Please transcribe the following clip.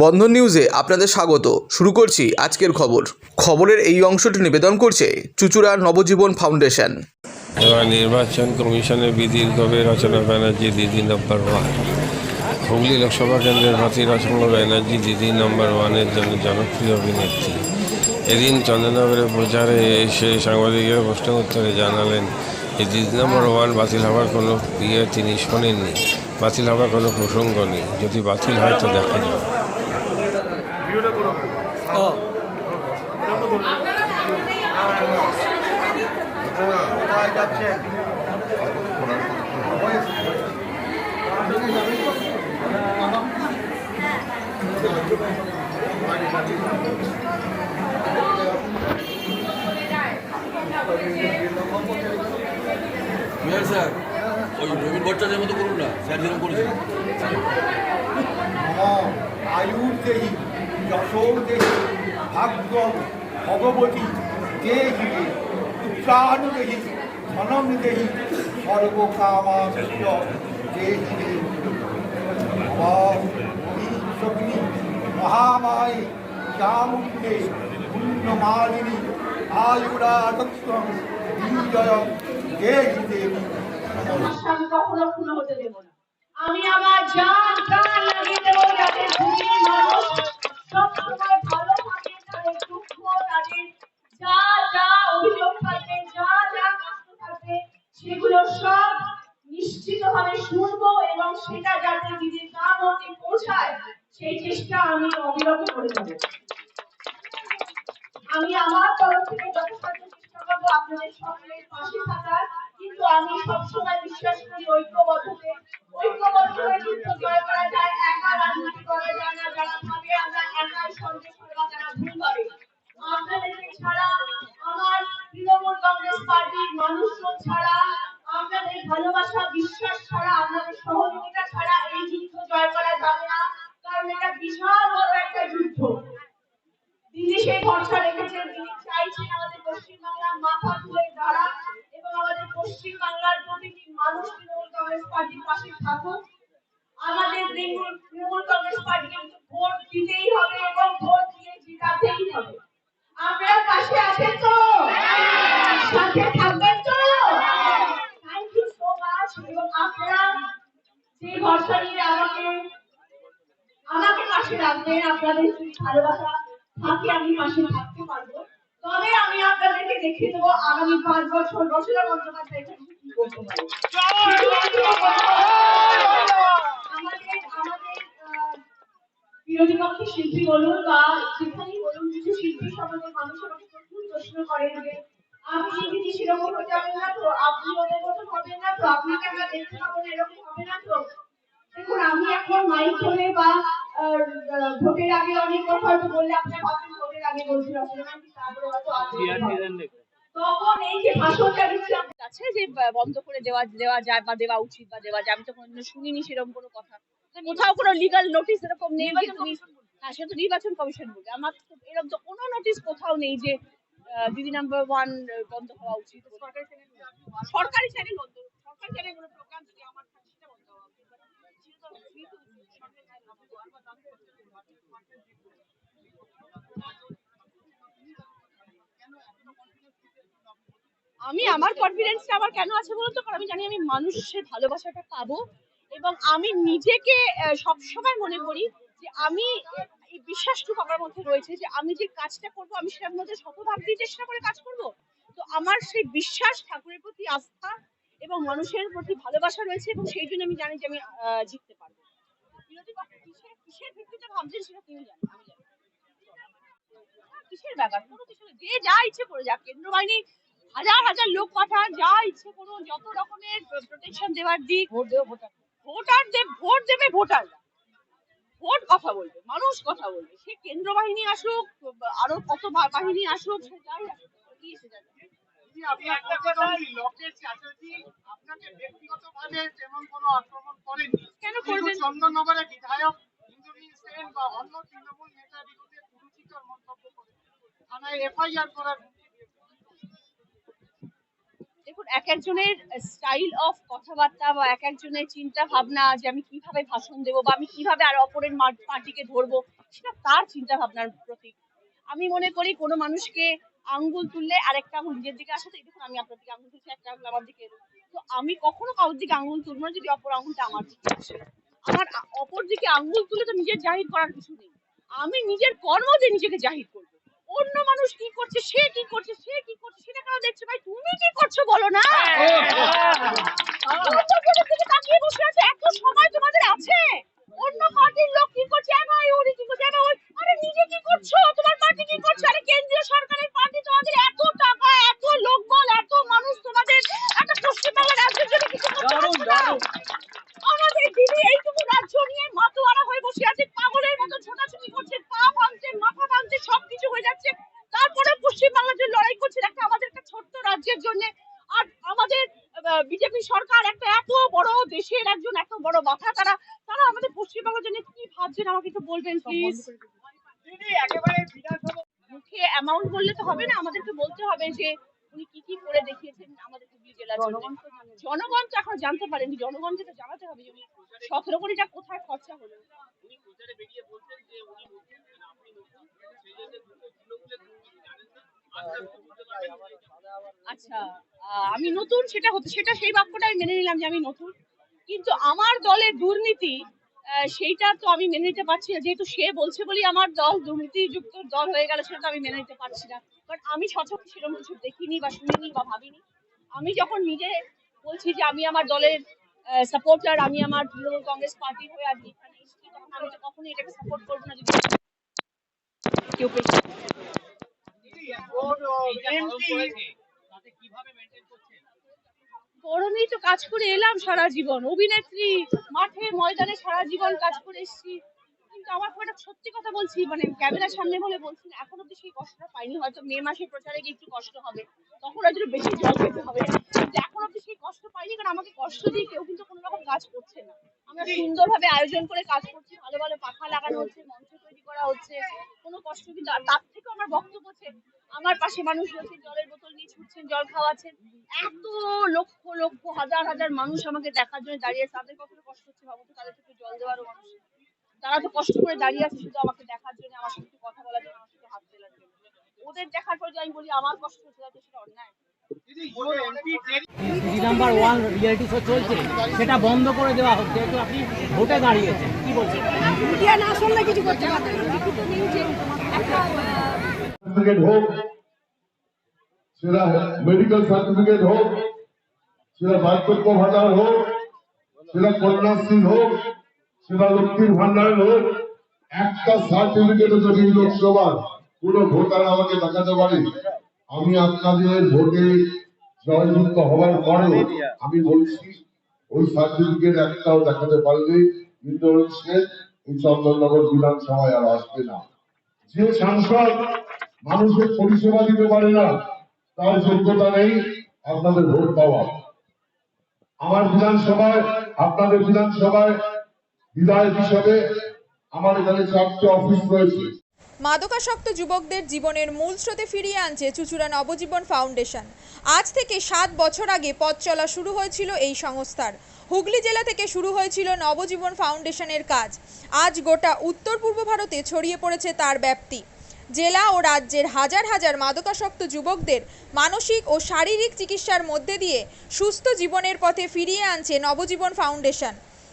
বন্ধন নিউজে আপনাদের স্বাগত। শুরু করছি আজকের খবর। খবরের এই অংশটি নিবেদন করছে চুচুড়া নবজীবন ফাউন্ডেশন। এবার নির্বাচন কমিশনের বিধির কবে রচনা ব্যানার্জি দিদি নম্বর ওয়ান। হুগলি লোকসভা কেন্দ্রের প্রার্থী রচনা ব্যানার্জি দিদি নম্বর ওয়ানের জন্য জনপ্রিয় অভিনেত্রী। এদিন চন্দ্রনগরে প্রচারে এসে সাংবাদিকের প্রশ্ন উত্তরে জানালেন যে দিদি নম্বর ওয়ান বাতিল হওয়ার কোনো ইয়ে তিনি শোনেননি, বাতিল হওয়ার কোনো প্রসঙ্গ নেই। যদি বাতিল হয় তো দেখা যাবে। মেয়র স্যার ওই রবীন ভট্টাচার্যের মতো করুন না স্যার যেরকম করেছেন মম আয়ুর দেহি যশোর দেহি ভাগ্য ভগবতী দেহি উচ্চান দেহি ধনম দেহি শক্তি মহামায়ী চামুণ্ডে পুণ্যমালিনী আয়ুরাটক্তম বিজয় দেহি দেবী? আমি আমার জান, প্রাণ লাগিয়ে দেবো যাতে মানুষ যা যা অভিযোগ থাকবে, যা যা সেগুলো সব নিশ্চিতভাবে শুনব এবং সেটা যাতে নিজের কাম অব্দি পৌঁছায়, সেই চেষ্টা আমি অবিরত করে যাব যে ভরসা নিয়ে আমাকে আমাকে পাশে রাখবেন, আপনাদের ভালোবাসা থাকে, আমি পাশে থাকতে পারব। তবে আমি আপনাদেরকে দেখে দেবো আগামী পাঁচ বছর বছরের বিরোধী পক্ষের শিল্পী বলুন বা যেখানেই বলুন, কিছু শিল্পী সমাজের মানুষ প্রচুর প্রশ্ন করেন যে আপনি যদি সেরকম হতে যাবেন না? তো আপনি ওদের মতো হবেন না, তো আপনাকে আমরা দেখতে পাবো না, এরকম হবে না তো দেখুন আমি এখন মাইক ধরে বা ভোটের আগে অনেক কথা হয়তো বললে আপনার ভাবছেন ভোটের আগে বলছি রচনা কিন্তু তারপরে হয়তো আর বলতে পারব। না। তখন এই যে ভাষণটা দিচ্ছি আমি যে বন্ধ করে দেওয়া দেওয়া যায় বা দেওয়া উচিত বা দেওয়া যায় আমি তো কোনোদিনও শুনিনি সেরকম কোনো কথা। কোথাও কোনো লিগাল নোটিশ এরকম নেই যে তুমি হ্যাঁ সে তো নির্বাচন কমিশন বলবে। আমার তো এরকম তো কোনো নোটিশ কোথাও নেই যে দিদি নাম্বার ওয়ান বন্ধ হওয়া উচিত। সরকারি চ্যানেল বন্ধ। সরকারি চ্যানেল কোনো প্রোগ্রাম যদি আমার থাকে সেটা বন্ধ হওয়া উচিত আমি আমার কনফিডেন্সটা আমার কেন আছে বলতো কারণ আমি জানি আমি মানুষের ভালোবাসাটা পাবো এবং আমি নিজেকে সবসময় মনে করি যে আমি এই বিশ্বাসটুকু আমার মধ্যে রয়েছে যে আমি যে কাজটা করব, আমি সেটার মধ্যে শতভাগ দিয়ে চেষ্টা করে কাজ করব। তো আমার সেই বিশ্বাস, ঠাকুরের প্রতি আস্থা এবং মানুষের প্রতি ভালোবাসা রয়েছে এবং সেই জন্য আমি জানি যে আমি জিততে পারব। কিসের কিসের ভিত্তিতে ভাবছেন সেটা তিনি জানেন আমি জানি কিসের ব্যাপার? কোনো কিছু যে যা ইচ্ছে করে যাক কেন্দ্র বাহিনী হাজার হাজার লোক পাঠান যা ইচ্ছে করুন যত রকমের প্রোটেকশন দেওয়ার দিক। ভোটার। দেব ভোট দেবে ভোটাররা ভোট কথা বলবে মানুষ কথা বলবে। সে কেন্দ্র বাহিনী আসুক আরও কত বাহিনী আসুক সে যাই আসুক, কোনো আক্রমণ করেননি কেন করবেন? চন্দননগরের বিধায়ক ইন্দ্রনীল সেন বা অন্য তৃণমূল নেতার বিরুদ্ধে কুরুচিকর মন্তব্য করেন থানায় এফআইআর করার দেখুন এক একজনের স্টাইল অফ কথাবার্তা বা এক একজনের চিন্তা ভাবনা যে আমি কীভাবে ভাষণ দেবো বা আমি কীভাবে আর অপরের পার্টিকে ধরবো সেটা তার চিন্তা ভাবনার প্রতীক। আমি মনে করি কোনো মানুষকে আঙ্গুল তুললে আরেকটা আঙুল নিজের দিকে আসে তো দেখুন আমি আপনার দিকে আঙুল তুলছি একটা আঙুল আমার দিকে তো আমি কখনো কারোর দিকে আঙুল তুলবো না যদি অপর আঙুলটা আমার দিকে আসে। আমার অপর দিকে আঙ্গুল তুলে তো নিজের জাহির করার কিছু নেই। আমি নিজের কর্ম দিয়ে নিজেকে জাহির করব। অন্য মানুষ কি করছে সে কি করছে সে কি করছে সেটা কেন দেখছে ভাই তুমি কি করছ বলো না? তাকিয়ে বসে আছে এত সময় তোমাদের আছে অন্য পার্টির লোক কি করছে এ ভাই ওরি কি করছে এ ভাই ওই- আরে নিজে কি করছ তোমার পার্টি কি করছে আরে কেন্দ্রীয় সরকারের পার্টি তোমাদের এত টাকা এত লোকবল এত মানুষ তোমাদের একটা পশ্চিমবাংলা রাজ্যের জন্য কিছু করতে পারছ না আমাদের দিদি এইটুকু রাজ্য নিয়ে মাতোয়ারা হয়ে বসে আছে পাগলের মতো ছোটাছুটি করছে পা ভাঙছে মাথা ভাঙছে সবকিছু হয়ে যাচ্ছে তারপরে পশ্চিমবাংলার জন্য লড়াই করছে একটা আমাদের একটা ছোট্ট রাজ্যের জন্য। আর আমাদের বিজেপি সরকার একটা এত বড় দেশের একজন এত বড় মাথা তারা তারা আমাদের পশ্চিমবঙ্গের জন্য কি ভাবছেন আমাকে একটু বলবেন প্লিজ মুখে অ্যামাউন্ট বললে তো হবে না আমাদেরকে বলতে হবে যে উনি কি কি করে দেখিয়েছেন আমাদের হুগলি জেলার জনগণ তো এখন জানতে পারেনি জনগণকে তো জানাতে হবে যে উনি সতেরো কোটিটা কোথায় খরচা হলো। আচ্ছা আমি নতুন সেটা হতে, সেটা সেই বাক্যটা আমি মেনে নিলাম যে আমি নতুন। কিন্তু আমার দলের দুর্নীতি সেইটা তো আমি মেনে নিতে পারছি না। যেহেতু সে বলছে বলেই আমার দল দুর্নীতিযুক্ত দল হয়ে গেল, সেটা আমি মেনে নিতে পারছি না। বাট আমি সচক্ষে সেরকম কিছু দেখিনি বা শুনিনি বা ভাবিনি। আমি যখন নিজে বলছি যে আমি আমার দলের সাপোর্টার আমি আমার তৃণমূল কংগ্রেস পার্টি হয়ে আজকে এখানে এসেছি, তখন আমি তো কখনোই এটাকে সাপোর্ট করব না যদি কেউ পেছনে তো কাজ করে এলাম সারা জীবন। অভিনেত্রী মাঠে ময়দানে সারা জীবন কাজ করে এসেছি। কিন্তু আমার খুব সত্যি কথা বলছি মানে ক্যামেরার সামনে বলে বলছি এখন অব্দি সেই কষ্টটা পাইনি, হয়তো মে প্রচারে গিয়ে একটু কষ্ট হবে। তখন হয়তো বেশি জল হবে। এখন অব্দি সেই কষ্ট পাইনি, কারণ আমাকে কষ্ট দিয়ে কেউ কিন্তু কোনো রকম কাজ করছে না। আমরা আয়োজন করে কাজ করছি, ভালো ভালো পাখা লাগানো হচ্ছে, মঞ্চ তৈরি করা হচ্ছে। কোনো কষ্ট কিন্তু তার থেকে আমার বক্তব্য হচ্ছে, আমার পাশে মানুষ রয়েছে জলের বোতল নিয়ে ছুটছেন, জল খাওয়াচ্ছেন। এত লক্ষ লক্ষ, হাজার হাজার মানুষ আমাকে দেখার জন্য দাঁড়িয়ে তাদের কতটা কষ্ট হচ্ছে ভাবো তাদের থেকে জল দেওয়ারও মানুষ। তারা তো কষ্ট করে দাঁড়িয়ে আছে শুধু আমাকে দেখার জন্য আমার সাথে একটু কথা বলার জন্য আমার সাথে হাত মেলার জন্য। ওদের দেখার পর যে আমি বলি আমার কষ্ট হচ্ছে তাতে সেটা অন্যায়। নাম্বার ওয়ান রিয়েলিটি শো চলছে সেটা বন্ধ করে দেওয়া হচ্ছে যেহেতু আপনি ভোটে দাঁড়িয়েছেন কি বলছেন? মিডিয়া না শুনলে কিছু করতে সার্টিফিকেট হোক সেটা মেডিকেল সার্টিফিকেট হোক সেটা বার্ধক্য ভাতার হোক সেটা কন্যাশ্রী হোক সেটা লক্ষ্মীর ভান্ডার হোক একটা সার্টিফিকেটও যদি লোকসভার পুরো ভোটার আমাকে দেখাতে পারে, আমি আপনাদের ভোটে জয়যুক্ত হওয়ার পরেও আমি বলছি, ওই সার্টিফিকেট একটাও দেখাতে পারলে ইন্দ্রনীল এই চন্দননগর বিধানসভায় আর আসবে না। যে সাংসদ মানুষের পরিষেবা দিতে পারে না, তার যোগ্যতা নেই আপনাদের ভোট পাওয়া আমার বিধানসভায়, আপনাদের বিধানসভায় বিধায়ক হিসাবে আমার এখানে চারটে অফিস রয়েছে। মাদকাসক্ত যুবকদের জীবনের মূল স্রোতে ফিরিয়ে আনছে চুচুড়া নবজীবন ফাউন্ডেশন। আজ থেকে সাত বছর আগে পথ চলা শুরু হয়েছিল এই সংস্থার। হুগলি জেলা থেকে শুরু হয়েছিল নবজীবন ফাউন্ডেশনের কাজ। আজ গোটা উত্তর পূর্ব ভারতে ছড়িয়ে পড়েছে তার ব্যাপ্তি। জেলা ও রাজ্যের হাজার হাজার মাদকাসক্ত যুবকদের মানসিক ও শারীরিক চিকিৎসার মধ্যে দিয়ে সুস্থ জীবনের পথে ফিরিয়ে আনছে নবজীবন ফাউন্ডেশন।